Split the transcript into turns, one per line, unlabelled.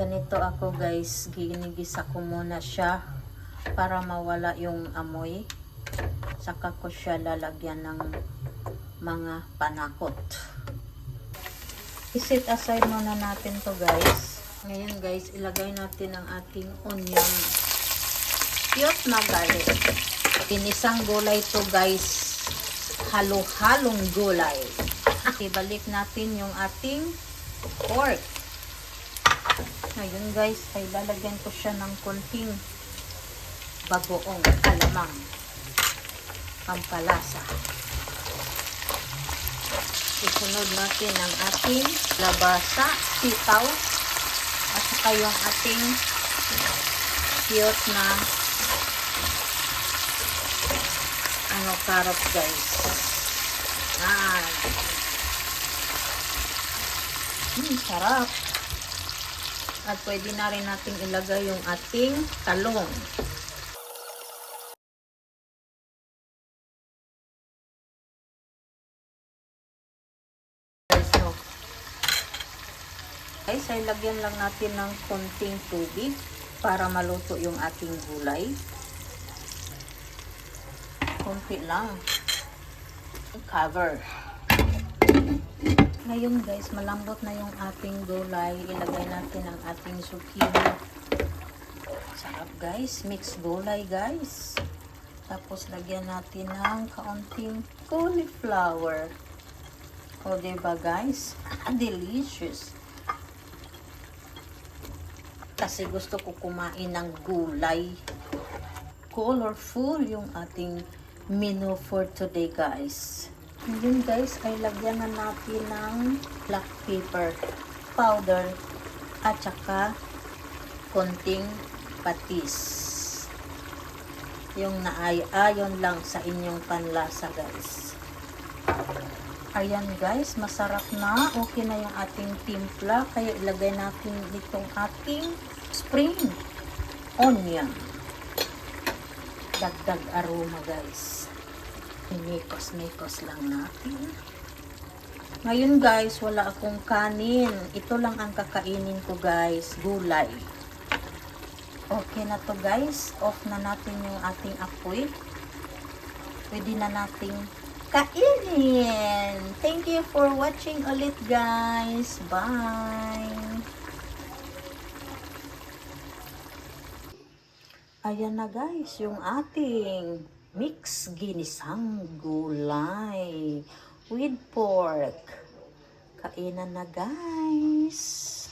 Ganito ako guys, ginigisa ko muna siya para mawala yung amoy. Saka ko siya lalagyan ng mga panakot. Isit aside muna natin to guys. Ngayon guys, ilagay natin ang ating onion. Cute na garlic. Inisang gulay to guys. Halo-halong gulay. Ibalik natin yung ating pork. Ngayon guys, ay lalagyan ko siya ng konting bagoong alamang pampalasa. Isunod natin ang ating labasa, sitaw, at saka yung ating cute na ano, carrot guys. Ah. Hmm, sarap. At pwede na rin natin ilagay yung ating talong. No. Guys, ay lagyan lang natin ng konting tubig para maluto yung ating gulay. Konti lang. Cover. Ngayon guys, malambot na yung ating gulay. Ilagay natin ang ating zucchini. Sarap guys. Mix gulay guys. Tapos lagyan natin ng kaunting cauliflower. O diba guys? Delicious. Kasi gusto ko kumain ng gulay. Colorful yung ating menu for today guys. Ngayon guys, ay lagyan na natin ng black pepper powder at saka konting patis. Yung naay-ayon lang sa inyong panlasa guys. Ayan guys, masarap na. Okay na yung ating timpla. Kaya ilagay natin itong ating spring onion. Dagdag aroma guys. Inikos-nikos lang natin. Ngayon guys, wala akong kanin. Ito lang ang kakainin ko guys. Gulay. Okay na to guys. Off na natin yung ating apoy. Pwede na nating kainin. Thank you for watching ulit guys. Bye. Ayan na guys, yung ating mix ginisang gulay with pork. Kainan na guys.